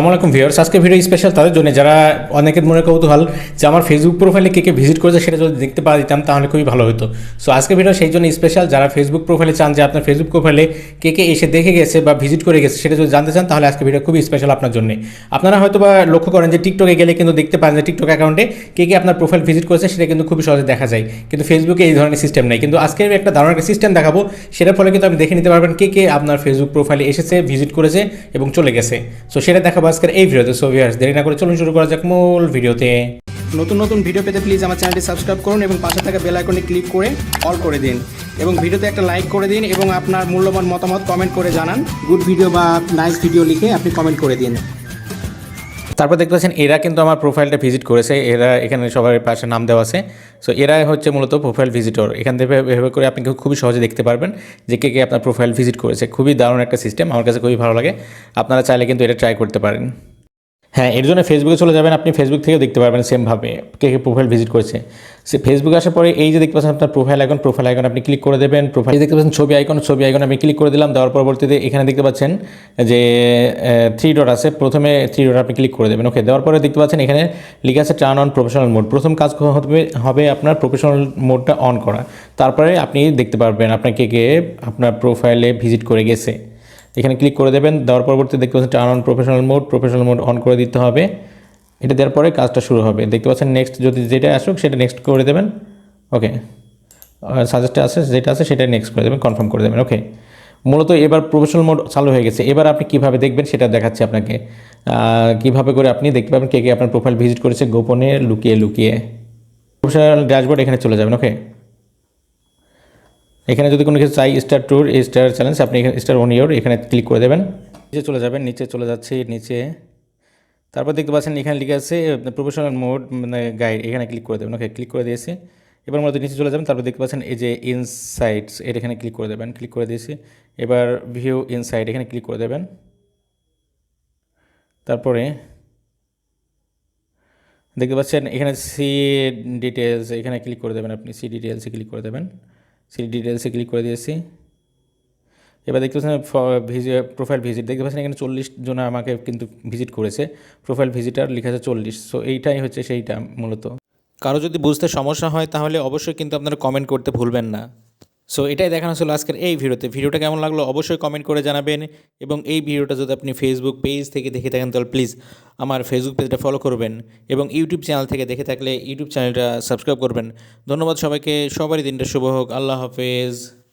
আমার ভিউয়ার্স। আজকে video special তাদের জন্য যারা অনেকের মনে কৌতূহল যে আমার ফেসবুক প্রোফাইলে কে কে ভিজিট করেছে সেটা যদি দেখতে পাওয়া দিতাম, তাহলে খুবই ভালো হতো। সো আজকে ভিডিও সেই জন্য স্পেশাল যারা ফেসবুক প্রোফাইলে চান, যে আপনার ফেসবুক প্রোফাইলে কে কে এসে দেখে গেছে বা ভিজিট করে গেছে সেটা যদি জানতে চান, তাহলে আজকে ভিডিও খুবই স্পেশাল আপনার জন্য। আপনারা হয়তো বা লক্ষ্য করেন যে টিকটকে গেলে কিন্তু দেখতে পান যে টিকটক অ্যাকাউন্টে কে কে আপনার প্রোফাইল ভিজিট করেছে, সেটা কিন্তু খুবই সহজে দেখা যায়। কিন্তু ফেসবুকে এই ধরনের সিস্টেম নেই। কিন্তু আজকে আমি একটা দারুণ একটা সিস্টেম দেখাবো। সেটার ফলে কিন্তু আপনি দেখে নিতে পারবেন কে কে আপনার ফেসবুক প্রোফাইলে এসেছে ভিজিট করেছে এবং চলে গেছে। সো সেটা আজকের এই ভিডিওতে সো ভিউয়ার্স দেরি না করে চলুন শুরু করা যাক মূল ভিডিওতে। নতুন নতুন ভিডিও পেতে প্লিজ আমার চ্যানেলটি সাবস্ক্রাইব করুন এবং পাশে থাকা বেল আইকনে ক্লিক করে অল করে দিন। এবং ভিডিওতে একটা লাইক করে দিন এবং আপনার মূল্যবান মতামত কমেন্ট করে জানান। গুড ভিডিও বা নাইস ভিডিও লিখে আপনি কমেন্ট করে দিন। তারপর দেখতে পাচ্ছেন এরা কিন্তু আমার প্রোফাইলটা ভিজিট করেছে। এরা এখানে সবার পাশে নাম দেওয়া আছে। সো এরা হচ্ছে মূলত প্রোফাইল ভিজিটর এখান থেকে ভেবে করে আপনি খুবই সহজে দেখতে পারবেন যে কে কে আপনার প্রোফাইল ভিজিট করেছে। খুবই দারুণ একটা সিস্টেম আমার কাছে খুবই ভালো লাগে। আপনারা চাইলে কিন্তু এটা ট্রাই করতে পারেন। হ্যাঁ এর জন্য ফেসবুকে চলে যাবেন, আপনি ফেসবুক থেকেও দেখতে পারবেন সেমভাবে কে কে প্রোফাইল ভিজিট করেছে। সে ফেসবুকে আসার পরে এই যে দেখতে পাচ্ছেন আপনার প্রোফাইল আইকন প্রোফাইল আইকন আপনি ক্লিক করে দেবেন প্রোফাইল দেখতে পাচ্ছেন ছবি আইকন ছবি আইকন আমি ক্লিক করে দিলাম, দেওয়ার পরবর্তীতে এখানে দেখতে পাচ্ছেন যে থ্রি ডট আছে। প্রথমে থ্রি ডট আপনি ক্লিক করে দেবেন। ওকে দেওয়ার পরে দেখতে পাচ্ছেন এখানে লিখে আছে টার্ন অন প্রফেশনাল মোড প্রথম কাজ হবে হবে আপনার প্রফেশনাল মোডটা অন করা। তারপরে আপনি দেখতে পারবেন আপনার কে কে আপনার প্রোফাইলে ভিজিট করে গেছে। এখানে ক্লিক করে দেবেন, দেওয়ার পরবর্তী দেখতে পাচ্ছেন turn on professional mode professional mode on করে দিতে হবে। এটা দেওয়ার পরে কাজটা শুরু হবে। দেখতে পাচ্ছেন নেক্সট যদি যেটা আসুক, সেটা নেক্সট করে দেবেন। ওকে সাজেস্টে আছে, যেটা আছে, সেটা নেক্সট করে দেবেন কনফার্ম করে দেবেন। ওকে মূলত এবার প্রফেশনাল মোড চালু হয়ে গেছে। এবার আপনি কীভাবে দেখবেন, সেটা দেখাচ্ছি আপনাকে। কীভাবে করে আপনি দেখতে পাবেন, কে কে আপনার প্রোফাইল ভিজিট করেছে, গোপনে লুকিয়ে লুকিয়ে। প্রফেশনাল ড্যাশবোর্ড এখানে চলে যাবেন। ওকে এখানে যদি কোনো কিছু চাই স্টার ট্যুর স্টার চ্যালেঞ্জ আপনি এখানে স্টার ওন ইয়োর এখানে ক্লিক করে দেবেন। নিচে চলে যাবেন, নিচে চলে যাচ্ছে, নিচে। তারপর দেখতে পাচ্ছেন এখানে লিখে আছে প্রফেশনাল মোড মানে গাইড এখানে ক্লিক করে দেবেন ওকে ক্লিক করে দিয়েছি। এবার মূলত নিচে চলে যাবেন, তারপর দেখতে পাচ্ছেন এই যে ইনসাইটস এটা এখানে ক্লিক করে দেবেন ক্লিক করে দিয়েছি। এবার ভিউ ইনসাইট এখানে ক্লিক করে দেবেন। তারপরে দেখতে পাচ্ছেন এখানে সি ডিটেলস এখানে ক্লিক করে দেবেন আপনি সি ডিটেলসে ক্লিক করে দেবেন। সি ডিটেলসে ক্লিক করে দিয়েছি। এবার দেখতে পাচ্ছেন প্রোফাইল ভিজিট দেখতে পাচ্ছেন এখানে চল্লিশ জন আমাকে কিন্তু ভিজিট করেছে। প্রোফাইল ভিজিটার লেখা আছে চল্লিশ সো এইটাই হচ্ছে সেইটা মূলত। কারও যদি বুঝতে সমস্যা হয়, তাহলে অবশ্যই কিন্তু আপনারা কমেন্ট করতে ভুলবেন না। সো এটাই দেখানো ছিল আজকের এই ভিডিওতে। ভিডিওটা কেমন লাগল অবশ্যই কমেন্ট করে জানাবেন। এবং এই ভিডিওটা যদি আপনি ফেসবুক পেজ থেকে দেখে থাকেন, তাহলে প্লিজ আমার ফেসবুক পেজটা ফলো করবেন এবং ইউটিউব চ্যানেল থেকে দেখে থাকলে ইউটিউব চ্যানেলটা সাবস্ক্রাইব করবেন। ধন্যবাদ সবাইকে, সবারই দিনটা শুভ হোক। আল্লাহ হাফেজ।